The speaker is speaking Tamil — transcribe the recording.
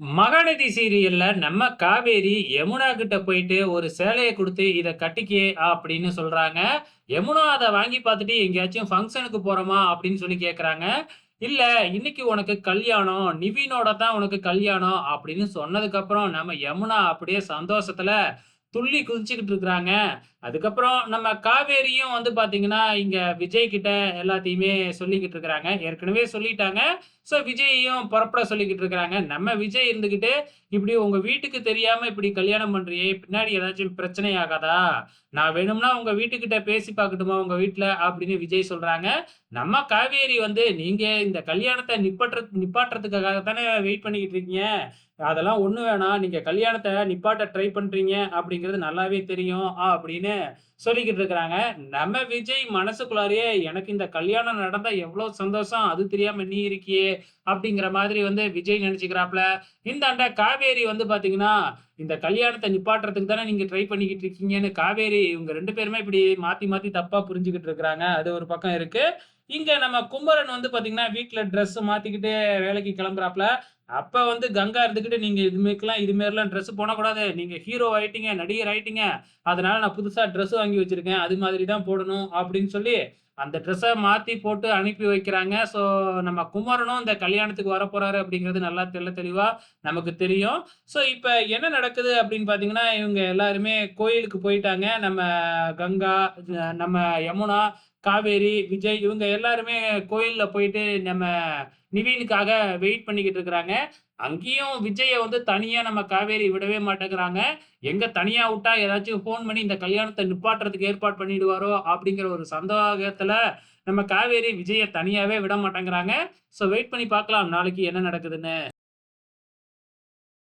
மகாநதி சீரியல்ல நம்ம காவேரி யமுனா கிட்ட போயிட்டு ஒரு சேலையை கொடுத்து இதை கட்டிக்கே அப்படின்னு சொல்றாங்க. யமுனா அதை வாங்கி பார்த்துட்டு எங்கேயாச்சும் ஃபங்க்ஷனுக்கு போறோமா அப்படின்னு சொல்லி கேட்குறாங்க இல்ல இன்னைக்கு உனக்கு கல்யாணம். நிவினோட தான் உனக்கு கல்யாணம் அப்படின்னு சொன்னதுக்கு அப்புறம் நம்ம யமுனா அப்படியே சந்தோஷத்துல துள்ளி குதிச்சுக்கிட்டு இருக்கிறாங்க. அதுக்கப்புறம் நம்ம காவேரியும் வந்து பார்த்தீங்கன்னா, இங்க விஜய் கிட்ட எல்லாத்தையுமே சொல்லிக்கிட்டு இருக்கிறாங்க. ஏற்கனவே சொல்லிட்டாங்க. ஸோ விஜய்யையும் புறப்பட சொல்லிக்கிட்டு இருக்கிறாங்க. நம்ம விஜய் இருந்துகிட்டு, "இப்படி உங்க வீட்டுக்கு தெரியாம இப்படி கல்யாணம் பண்றியே! பின்னாடி ஏதாச்சும் பிரச்சனை ஆகாதா? நான் வேணும்னா உங்க வீட்டுக்கிட்ட பேசி பார்க்கட்டுமா உங்க வீட்டில் அப்படின்னு விஜய் சொல்றாங்க. நம்ம காவேரி வந்து, "நீங்க இந்த கல்யாணத்தை நிப்பாட்டுற நிப்பாட்டுறதுக்காக தானே வெயிட் பண்ணிக்கிட்டு இருக்கீங்க. அதெல்லாம் ஒன்றும் வேணாம். நீங்க கல்யாணத்தை நிப்பாட்ட ட்ரை பண்றீங்க அப்படிங்கிறது நல்லாவே தெரியும்." அப்படின்னு சொல்லிக்கிட்டு இருக்கிறாங்க. நம்ம விஜய் மனசுக்குள்ளாரியே "எனக்கு இந்த கல்யாணம் நடந்தா எவ்வளவு சந்தோஷம். அது தெரியாம நீ இருக்கியே!" அப்படிங்கிற மாதிரி வந்து விஜய் நெனச்சுக்கிறாப்ல. இந்தாண்ட காவேரி வந்து பாத்தீங்கன்னா "இந்த கல்யாணத்தை நிப்பாட்டுறதுக்கு தானே நீங்க ட்ரை பண்ணிக்கிட்டு இருக்கீங்கன்னு" காவேரி இவங்க ரெண்டு பேருமே இப்படி மாத்தி மாத்தி தப்பா புரிஞ்சுக்கிட்டு இருக்கிறாங்க. அது ஒரு பக்கம் இருக்கு. இங்க நம்ம குமரன் வந்து பாத்தீங்கன்னா வீட்ல ட்ரெஸ் மாத்திக்கிட்டு வேலைக்கு கிளம்புறாப்ல. அப்ப வந்து கங்கா இருந்துகிட்டு, "நீங்க இதுமேரிக்கலாம் இது மாரிலாம் ட்ரெஸ் போடக்கூடாது. நீங்க ஹீரோ ஆயிட்டீங்க, நடிகர் ஆயிட்டீங்க. அதனால நான் புதுசா ட்ரெஸ் வாங்கி வச்சிருக்கேன். அது மாதிரி தான் போடணும்." அப்படின்னு சொல்லி அந்த ட்ரெஸ்ஸை மாத்தி போட்டு அனுப்பி வைக்கிறாங்க. ஸோ நம்ம குமரனும் இந்த கல்யாணத்துக்கு வரப்போறாரு அப்படிங்கிறது நல்லா தெல்ல தெளிவா நமக்கு தெரியும். ஸோ இப்போ என்ன நடக்குது அப்படின்னு பார்த்தீங்கன்னா, இவங்க எல்லாருமே கோயிலுக்கு போயிட்டாங்க. நம்ம கங்கா, நம்ம யமுனா, காவேரி, விஜய் இவங்க எல்லாருமே கோயிலில் போயிட்டு நம்ம நிவினுக்காக வெயிட் பண்ணிக்கிட்டு இருக்கிறாங்க. அங்கேயும் விஜயை வந்து தனியா நம்ம காவேரி விடவே மாட்டேங்கிறாங்க. எங்க தனியா விட்டா ஏதாச்சும் ஃபோன் பண்ணி இந்த கல்யாணத்தை நிப்பாட்டுறதுக்கு ஏற்பாடு பண்ணிடுவாரோ அப்படிங்கிற ஒரு சந்தேகத்துல நம்ம காவேரி விஜயை தனியாவே விட மாட்டேங்கிறாங்க. ஸோ வெயிட் பண்ணி பார்க்கலாம் நாளைக்கு என்ன நடக்குதுன்னு.